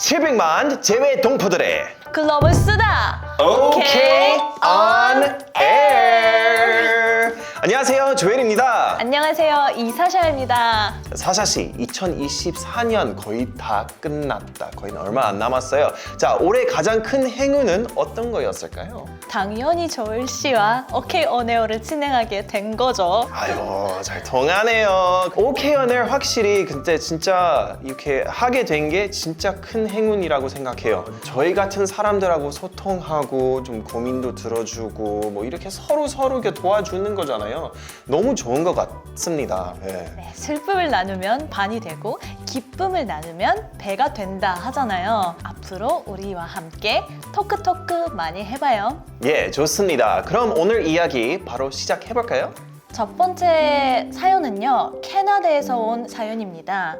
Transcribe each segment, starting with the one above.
700만 제외 동포들의 글로벌 수다. OK on Air. 안녕하세요, 조엘입니다. 안녕하세요 이사샤입니다. 사샤 씨, 2024년 거의 다 끝났다. 거의 얼마 안 남았어요. 자, 올해 가장 큰 행운은 어떤 거였을까요? 당연히 조일 씨와 오케이 온에어를 진행하게 된 거죠. 아이고, 잘 통하네요. OK on Air 확실히 근데 진짜 이렇게 하게 된 게 진짜 큰 행운이라고 생각해요. 저희 같은 사람들하고 소통하고 좀 고민도 들어주고 뭐 이렇게 서로 서로 이렇게 도와주는 거잖아요. 너무 좋은 것 같습니다. 예. 네, 슬픔을 나누면 반이 되고 기쁨을 나누면 배가 된다 하잖아요. 앞으로 우리와 함께 토크토크 많이 해봐요. 예, 좋습니다. 그럼 오늘 이야기 바로 시작해 볼까요? 첫 번째 사연은요, 캐나다에서 온 사연입니다.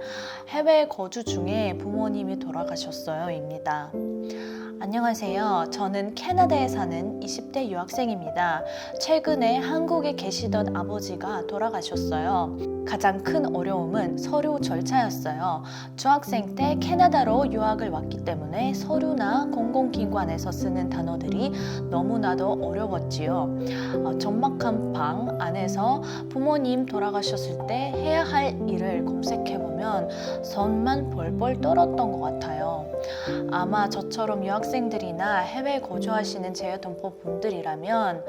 해외 거주 중에 부모님이 돌아가셨어요.입니다. 안녕하세요. 저는 캐나다에 사는 20대 유학생입니다. 최근에 한국에 계시던 아버지가 돌아가셨어요. 가장 큰 어려움은 서류 절차였어요. 중학생 때 캐나다로 유학을 왔기 때문에 서류나 공공기관에서 쓰는 단어들이 너무나도 어려웠지요. 어, 적막한 방 안에서 부모님 돌아가셨을 때 해야 할 일을 검색해보면 손만 벌벌 떨었던 것 같아요. 아마 저처럼 유학생 들이나 해외 거주하시는 재외동포 분들이라면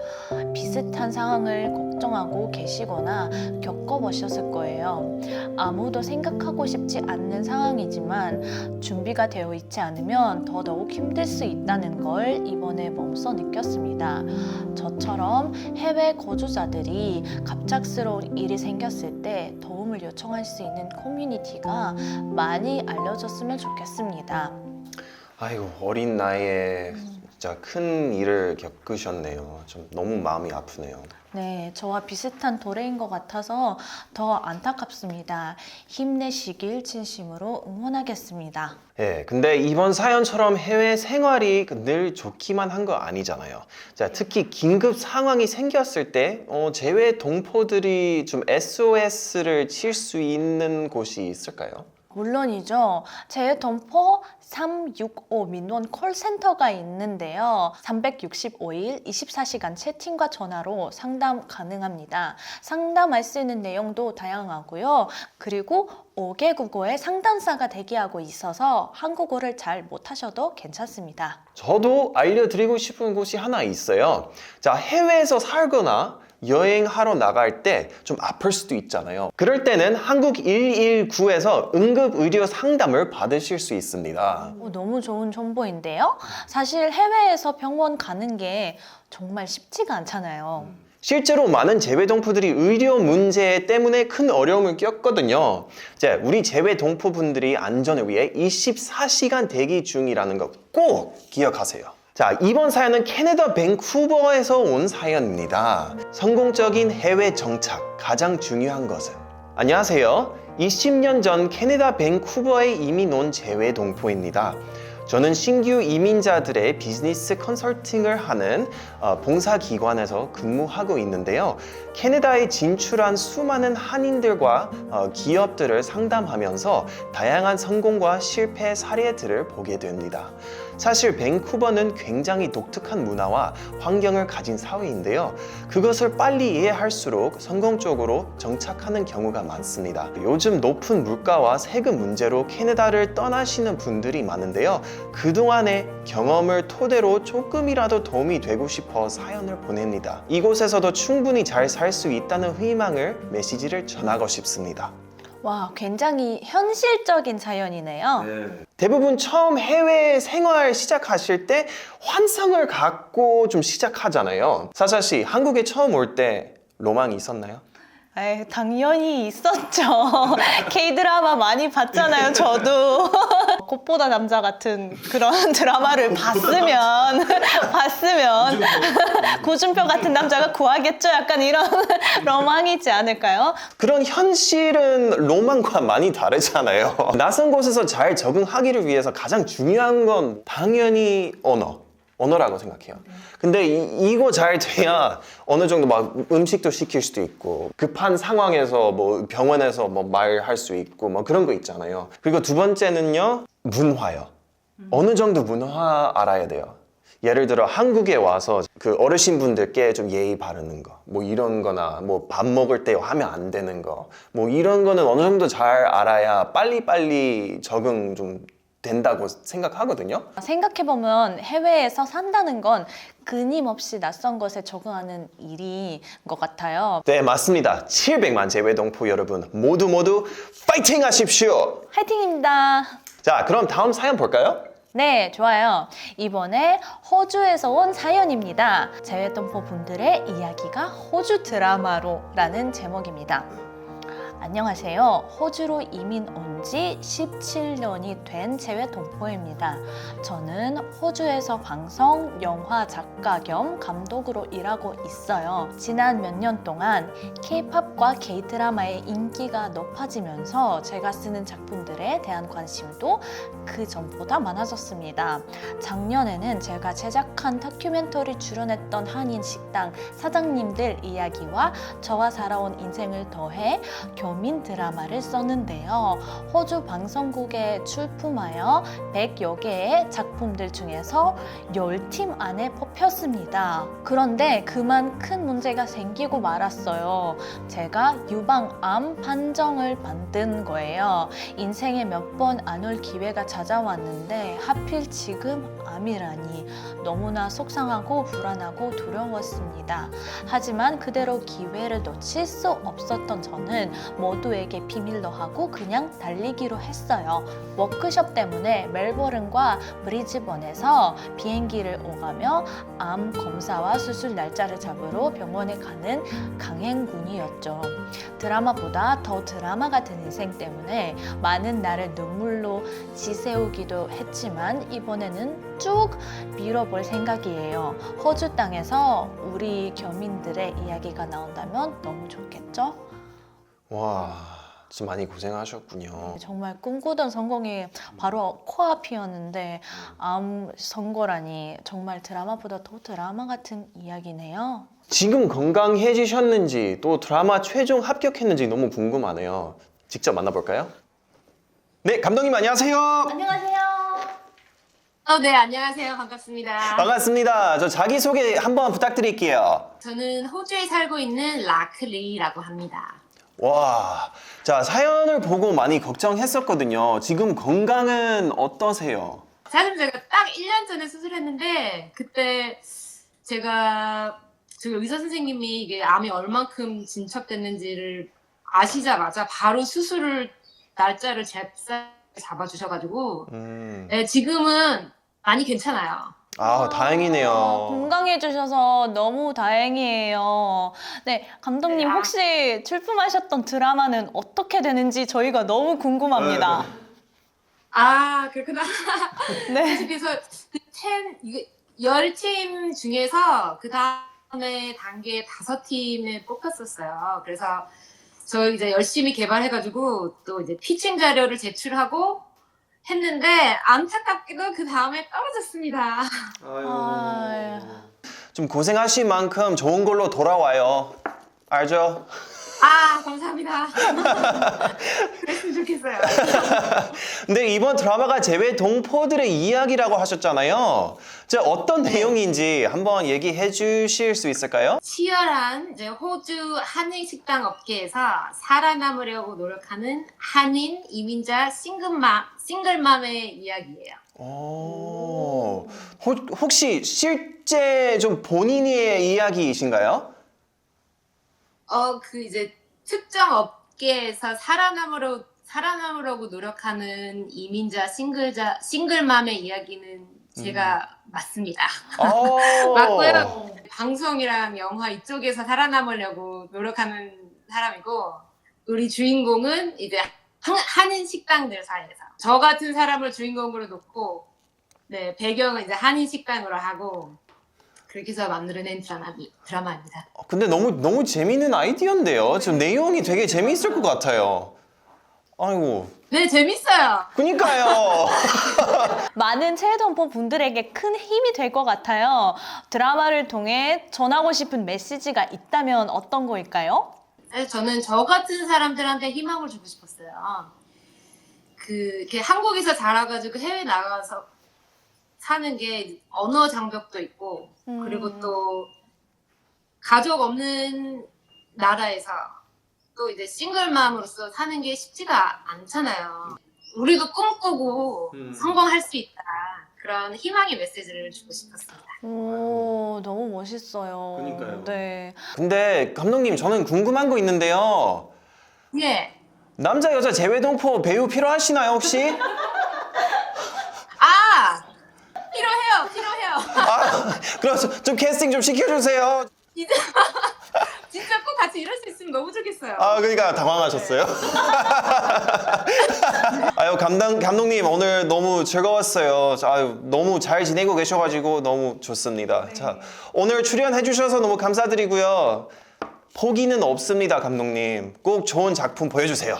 비슷한 상황을 걱정하고 계시거나 겪어보셨을 거예요. 아무도 생각하고 싶지 않는 상황이지만 준비가 되어 있지 않으면 더더욱 힘들 수 있다는 걸 이번에 몸소 느꼈습니다. 저처럼 해외 거주자들이 갑작스러운 일이 생겼을 때 도움을 요청할 수 있는 커뮤니티가 많이 알려졌으면 좋겠습니다. 아이고, 어린 나이에 진짜 큰 일을 겪으셨네요. 좀 너무 마음이 아프네요. 네, 저와 비슷한 도래인 것 같아서 더 안타깝습니다. 힘내시길 진심으로 응원하겠습니다. 예, 근데 이번 사연처럼 해외 생활이 늘 좋기만 한 거 아니잖아요. 자, 특히 긴급 상황이 생겼을 때 어, 제외 동포들이 좀 SOS를 칠 수 있는 곳이 있을까요? 물론이죠. 제 동포 365 민원 콜센터가 있는데요. 365일 24시간 채팅과 전화로 상담 가능합니다. 상담할 수 있는 내용도 다양하고요. 그리고 5개 국어의 상담사가 대기하고 있어서 한국어를 잘 못하셔도 괜찮습니다. 저도 알려드리고 싶은 곳이 하나 있어요. 자, 해외에서 살거나 여행하러 나갈 때 좀 아플 수도 있잖아요. 그럴 때는 한국 119에서 응급 의료 상담을 받으실 수 있습니다. 어, 너무 좋은 정보인데요. 사실 해외에서 병원 가는 게 정말 쉽지가 않잖아요. 실제로 많은 재외동포들이 의료 문제 때문에 큰 어려움을 겪거든요. 자, 우리 재외동포분들이 안전을 위해 24시간 대기 중이라는 거 꼭 기억하세요. 자, 이번 사연은 캐나다 밴쿠버에서 온 사연입니다. 성공적인 해외 정착 가장 중요한 것은 안녕하세요. 20년 전 캐나다 밴쿠버에 이민 온 재외 동포입니다. 저는 신규 이민자들의 비즈니스 컨설팅을 하는 어, 봉사기관에서 근무하고 있는데요. 캐나다에 진출한 수많은 한인들과 어, 기업들을 상담하면서 다양한 성공과 실패 사례들을 보게 됩니다. 사실 밴쿠버는 굉장히 독특한 문화와 환경을 가진 사회인데요. 그것을 빨리 이해할수록 성공적으로 정착하는 경우가 많습니다. 요즘 높은 물가와 세금 문제로 캐나다를 떠나시는 분들이 많은데요. 그동안의 경험을 토대로 조금이라도 도움이 되고 싶어 사연을 보냅니다. 이곳에서도 충분히 잘 살 수 있다는 희망을 메시지를 전하고 싶습니다. 와, 굉장히 현실적인 사연이네요. 대부분 처음 해외 생활 시작하실 때 환상을 갖고 좀 시작하잖아요. 사샤 씨, 한국에 처음 올 때 로망이 있었나요? 에이, 당연히 있었죠. K-드라마 많이 봤잖아요, 저도. 꽃보다 남자 같은 그런 드라마를 봤으면, 봤으면, 고준표 같은 남자가 구하겠죠? 약간 이런 로망이지 않을까요? 그런 현실은 로망과 많이 다르잖아요. 낯선 곳에서 잘 적응하기를 위해서 가장 중요한 건 당연히 언어. 언어라고 생각해요. 근데 이, 이거 잘 돼야 어느 정도 막 음식도 시킬 수도 있고 급한 상황에서 뭐 병원에서 뭐 말할 수 있고 뭐 그런 거 있잖아요. 그리고 두 번째는요 문화요. 어느 정도 문화 알아야 돼요. 예를 들어 한국에 와서 그 어르신 분들께 좀 예의 바르는 거, 뭐 이런 거나 뭐 밥 먹을 때 하면 안 되는 거, 뭐 이런 거는 어느 정도 잘 알아야 빨리빨리 적응 좀 된다고 생각하거든요. 생각해보면 해외에서 산다는 건 끊임없이 낯선 것에 적응하는 일인 것 같아요. 네, 맞습니다. 700만 재외동포 여러분 모두 모두 파이팅 하십시오! 화이팅입니다. 자, 그럼 다음 사연 볼까요? 네, 좋아요. 이번에 호주에서 온 사연입니다. 재외동포 분들의 이야기가 호주 드라마로라는 제목입니다. 안녕하세요. 호주로 이민 온 지 17년이 된 재외 동포입니다. 저는 호주에서 방송, 영화 작가 겸 감독으로 일하고 있어요. 지난 몇 년 동안 K-팝과 K-드라마의 인기가 높아지면서 제가 쓰는 작품들에 대한 관심도 그 전보다 많아졌습니다. 작년에는 제가 제작한 다큐멘터리 출연했던 한인 식당 사장님들 이야기와 저와 살아온 인생을 더해 교민 드라마를 썼는데요. 호주 방송국에 출품하여 100여 개의 작품들 중에서 10팀 안에 뽑혔습니다. 그런데 그만 큰 문제가 생기고 말았어요. 제가 유방암 판정을 받은 거예요. 인생에 몇 번 안 올 기회가 찾아왔는데 하필 지금 암이라니 너무나 속상하고 불안하고 두려웠습니다. 하지만 그대로 기회를 놓칠 수 없었던 저는 모두에게 비밀로 하고 그냥 달리기로 했어요. 워크숍 때문에 멜버른과 브리즈번에서 비행기를 오가며 암 검사와 수술 날짜를 잡으러 병원에 가는 강행군이었죠. 드라마보다 더 드라마 같은 인생 때문에 많은 나를 눈물로 지새우기도 했지만 이번에는 쭉 밀어볼 생각이에요. 호주 땅에서 우리 교민들의 이야기가 나온다면 너무 좋겠죠? 와, 진짜 많이 고생하셨군요. 정말 꿈꾸던 성공이 바로 코앞이었는데 암 선고라니 정말 드라마보다 더 드라마 같은 이야기네요. 지금 건강해지셨는지 또 드라마 최종 합격했는지 너무 궁금하네요. 직접 만나볼까요? 네, 감독님 안녕하세요. 안녕하세요. 어, 네, 안녕하세요. 반갑습니다. 반갑습니다. 저 자기소개 한번 부탁드릴게요. 저는 호주에 살고 있는 라클리라고 합니다. 와, 자, 사연을 보고 많이 걱정했었거든요. 지금 건강은 어떠세요? 사실 제가 딱 1년 전에 수술했는데 그때 제가 저희 의사 선생님이 이게 암이 얼만큼 진척됐는지를 아시자마자 바로 수술을 날짜를 잡아주셔가지고 음, 네, 지금은 많이 괜찮아요. 아, 다행이네요. 건강해 주셔서 너무 다행이에요. 네, 감독님 네, 아. 혹시 출품하셨던 드라마는 어떻게 되는지 저희가 너무 궁금합니다. 아 그렇구나. 네. 그래서 그텐 이게 열팀 중에서 그 다음에 단계 다섯 팀에 뽑혔었어요. 그래서 저 이제 열심히 개발해가지고 또 이제 피칭 자료를 제출하고 했는데 안타깝게도 그 다음에 떨어졌습니다. 아유. 좀 고생하신 만큼 좋은 걸로 돌아와요. 알죠? 아 감사합니다. 그랬으면 좋겠어요. 근데 이번 드라마가 재외 동포들의 이야기라고 하셨잖아요. 자, 어떤 내용인지 한번 얘기해 주실 수 있을까요? 치열한 이제 호주 한인 식당 업계에서 살아남으려고 노력하는 한인 이민자 싱글맘 싱글맘의 이야기예요. 오, 혹- 혹시 실제 좀 본인의 이야기이신가요? 어, 그 이제 특정 업계에서 살아남으려 살아남으려고 노력하는 이민자 싱글자 싱글맘의 이야기는 제가 맞습니다. 오. 맞고요. 방송이랑 영화 이쪽에서 살아남으려고 노력하는 사람이고 우리 주인공은 이제 한, 한인 식당들 사이에서 저 같은 사람을 주인공으로 놓고 네 배경은 이제 한인 식당으로 하고 그렇게 해서 만들어낸 드라마, 드라마입니다. 근데 너무 너무 재밌는 아이디어인데요. 지금 내용이 되게 재미있을 것 같아요. 아이고, 네 재밌어요. 그니까요. 많은 체외동포 분들에게 큰 힘이 될 것 같아요. 드라마를 통해 전하고 싶은 메시지가 있다면 어떤 거일까요? 사실 저는 저 같은 사람들한테 희망을 주고 싶었어요. 그 이렇게 한국에서 자라가지고 해외 나가서 사는 게 언어 장벽도 있고 음. 그리고 또 가족 없는 나라에서 또 이제 싱글맘으로서 사는 게 쉽지가 않잖아요. 우리도 꿈꾸고 음. 성공할 수 있다. 그런 희망의 메시지를 주고 싶었습니다. 오, 너무 멋있어요. 그러니까요. 네. 근데 감독님 저는 궁금한 거 있는데요. 예. 남자 여자 재외동포 배우 필요하시나요 혹시? 아! 필요해요, 필요해요. 아, 그럼 좀- 좀 캐스팅 좀 시켜주세요. 진짜, 진짜 꼭 같이 일할 수 있으면 너무 좋겠어요. 아, 그러니까 당황하셨어요? 아유, 감독, 감독님, 오늘 너무 즐거웠어요. 아유, 너무 잘 지내고 계셔가지고 너무 좋습니다. 자, 오늘 출연해주셔서 너무 감사드리고요. 포기는 없습니다, 감독님. 꼭 좋은 작품 보여주세요.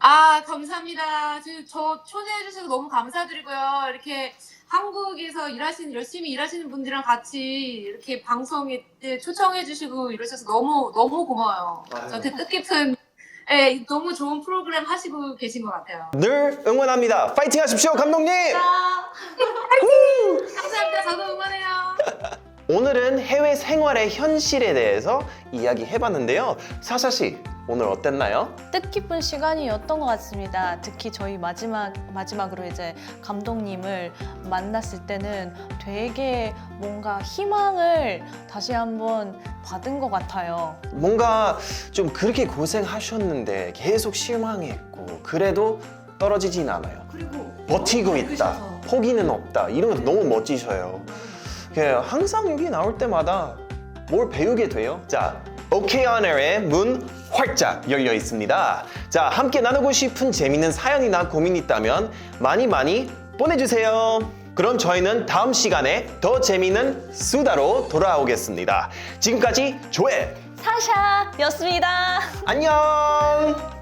아, 감사합니다. 저, 저 초대해 주셔서 너무 감사드리고요. 이렇게 한국에서 일하시는, 열심히 일하시는 분들이랑 같이 이렇게 방송에 초청해 주시고 이러셔서 너무, 너무 고마워요. 아유. 저한테 뜻깊은, 예, 너무 좋은 프로그램 하시고 계신 것 같아요. 늘 응원합니다. 파이팅 하십시오, 감독님! 감사합니다. 저도 응원해요. 오늘은 해외 생활의 현실에 대해서 이야기해봤는데요. 사샤 씨, 오늘 어땠나요? 뜻깊은 시간이었던 것 같습니다. 특히 저희 마지막 마지막으로 이제 감독님을 만났을 때는 되게 뭔가 희망을 다시 한번 받은 것 같아요. 뭔가 좀 그렇게 고생하셨는데 계속 실망했고 그래도 떨어지진 않아요. 그리고 버티고 있다. 포기는 없다. 이런 거 너무 멋지셔요. 그 항상 여기 나올 때마다 뭘 배우게 돼요. 자, OK 언어의 문 활짝 열려 있습니다. 자, 함께 나누고 싶은 재밌는 사연이나 고민 있다면 많이 많이 보내주세요. 그럼 저희는 다음 시간에 더 재미있는 수다로 돌아오겠습니다. 지금까지 조회 사샤였습니다. 안녕.